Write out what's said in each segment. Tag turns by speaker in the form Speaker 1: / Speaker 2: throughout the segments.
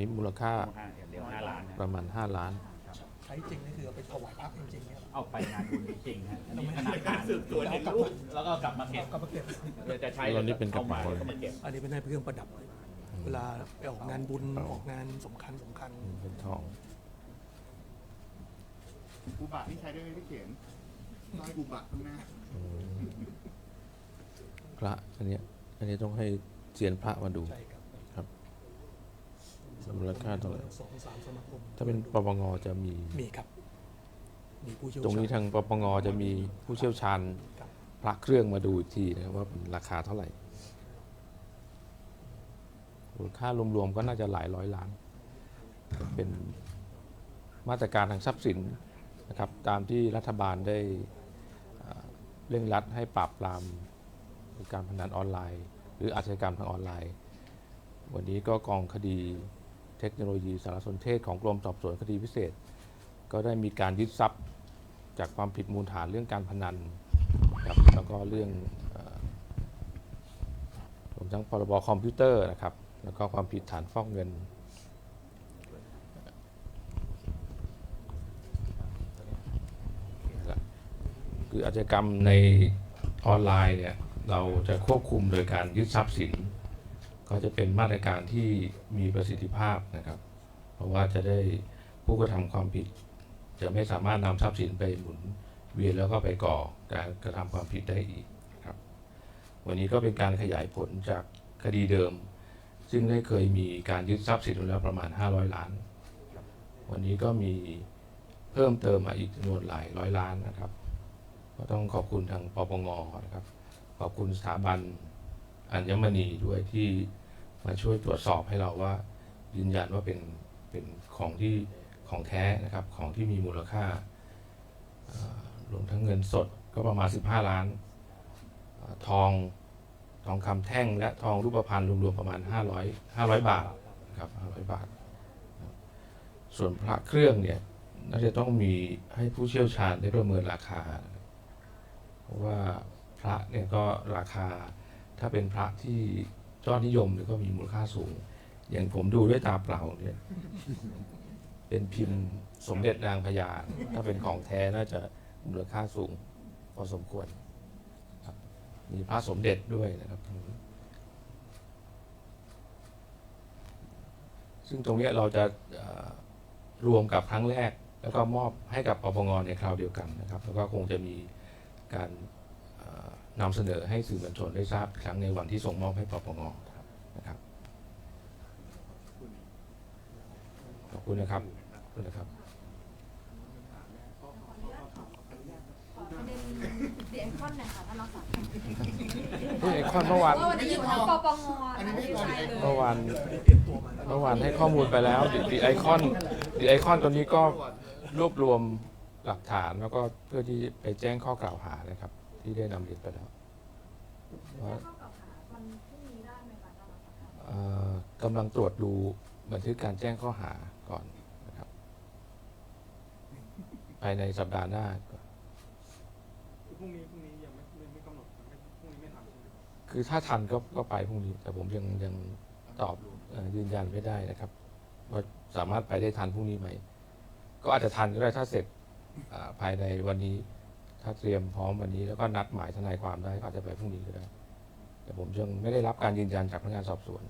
Speaker 1: นี้มูลค่า
Speaker 2: ห้าเดี๋ยวห้าล้านนะ
Speaker 1: ประมาณ 5 ล้าน
Speaker 3: ใช้จริงนี่คือเอาไปถวายพระจริงๆเนี่ย
Speaker 2: เอาไปงานบุญจริงๆฮะอันนี้ขนาดการสืบสวนเห็นรูปแล้วก็กลับมาเก็บ
Speaker 3: เอากลับมาเก็บ
Speaker 2: เดี๋ยวจะใช้
Speaker 1: แล้วนี่เป็นกระเป๋า
Speaker 2: อมก็มาเก็บ
Speaker 3: อันนี้เป็นให้เครื่องประดับ เวลาไปออกงานบุญออกงานสำคัญสำคัญ
Speaker 1: เป็นทอง
Speaker 4: อุบะนี่ใช้ได้ไหมพี่เขียนร้อยอุบะข้างหน้า
Speaker 1: อืมพระอันเนี้ยอันนี้ต้องให้เซียนพระมาดู
Speaker 3: ใช่ครับ
Speaker 1: ครับ มูลค่าเท่าไหร่
Speaker 3: สองสามสมาคม
Speaker 1: ถ้าเป็นปปงจะมี
Speaker 3: มีครับ มีผู้เชี่ยว
Speaker 1: ตรงนี้
Speaker 3: ชาญ
Speaker 1: ทางปปงจะมีผู้เชี่ยวชาญ
Speaker 3: ครับ
Speaker 1: พระเครื่องมาดูอีกทีนะครับว่าเป็นราคาเท่าไหร่มูลค่ารวมๆก็น่าจะหลายร้อยล้าน เป็นมาตรการทางทรัพย์สินนะครับตามที่รัฐบาลได้เอ่อเร่งรัดให้ปราบปรามการพนันออนไลน์ หรืออาชญากรรมทางออนไลน์ วันนี้ก็กองคดี เทคโนโลยีสารสนเทศของกรมสอบสวนคดีพิเศษ ก็ได้มีการยึดทรัพย์จากความผิดมูลฐานเรื่องการพนันครับแล้วก็เรื่องรวมทั้งพรบคอมพิวเตอร์นะครับ แล้วก็ความผิดฐานฟอกเงิน คืออาชญากรรมในออนไลน์เนี่ยเราจะควบคุมโดยการยึดทรัพย์สิน ก็จะเป็นมาตรการที่มีประสิทธิภาพนะครับ เพราะว่าจะได้ผู้กระทำความผิด จะไม่สามารถนำทรัพย์สินไปหมุนเวียนแล้วก็ไปก่อการกระทำความผิดได้อีกครับ วันนี้ก็เป็นการขยายผลจากคดีเดิม ซึ่งได้เคยมีการยึดทรัพย์สินแล้วประมาณ 500 ล้าน วันนี้ก็มีเพิ่มเติมมาอีกจำนวนหลายร้อยล้านนะครับ ก็ต้องขอบคุณทางปปงนะครับ ขอบคุณสถาบัน อัญมณีด้วยที่มาช่วยตรวจสอบให้เราว่า ยืนยันว่าเป็นเป็นของที่ของแท้นะครับของที่มีมูลค่ารวมทั้งเงินสดก็ประมาณ 15 ล้านอทองทองคำแท่งและทองรูปพรรณรวมๆประมาณ 500 500 บาทนะครับ500 บาท ส่วนพระเครื่องเนี่ยน่าจะต้องมีให้ผู้เชี่ยวชาญได้ประเมินราคา เพราะว่าพระเนี่ยก็ราคา ถ้าเป็นพระที่ยอดนิยมเนี่ยก็มีมูลค่าสูง อย่างผมดูด้วยตาเปล่าเนี่ย เป็นพิมพ์สมเด็จนางพญา ถ้าเป็นของแท้น่าจะมูลค่าสูง พอสมควรครับมีพระสมเด็จด้วยนะครับ ซึ่งตรงนี้เราจะรวมกับครั้งแรก แล้วก็มอบให้กับปปงในคราวเดียวกันนะครับ แล้วก็คงจะมีการ นำเสนอให้สื่อมวลชนได้ทราบอีกครั้งในวันที่ส่งมอบให้ปปงนะครับขอบคุณนะครับขอบคุณนะครับ
Speaker 5: ประเด็นเดียนคอนหนะคะท่านรองสาร
Speaker 1: ผู้ไอคอนเมื่อวาน
Speaker 5: ว่าวันนี้อยู่ที่ปปง
Speaker 4: อันนี้ไม่ใช่
Speaker 5: ใช่เลย
Speaker 1: เมื่อวาน
Speaker 3: เตรียมตัวมา
Speaker 1: เมื่อวานให้ข้อมูลไปแล้วดีไอคอนดีไอคอนตัวนี้ก็รวบรวมหลักฐานแล้วก็เพื่อที่ไปแจ้งข้อกล่าวหานะครับ ที่ได้นำเรียนไปแล้วว่า
Speaker 5: ข้อกล่าวหามันพรุ่งนี้ได้ไหมคะท่านรองสาร
Speaker 1: เอ่อกำลังตรวจดูบันทึกการแจ้งข้อหาก่อนนะครับ ภายในสัปดาห์หน้าก่อน
Speaker 6: พรุ่งนี้พรุ่งนี้ยังไม่ไม่ไม่กำหนดไม่พรุ่งนี้ไม่ทำใช่ไหม
Speaker 1: คือถ้าทันก็ก็ไปพรุ่งนี้ แต่ผมยังยังตอบเอ่อยืนยันไม่ได้นะครับว่าสามารถไปได้ทันพรุ่งนี้ไหมก็อาจจะทันก็ได้ถ้าเสร็จอ่าภายในวันนี้ ถ้าเตรียมพร้อมวันนี้แล้วก็นัดหมายทนายความได้ก็อาจจะไปพรุ่งนี้ก็ได้ แต่ผมยังไม่ได้รับการยืนยันจากพนักงานสอบสวน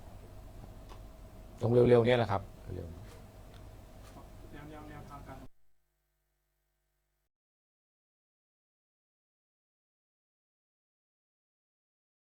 Speaker 1: ตรงเร็วๆเนี้แหละครับเร็ว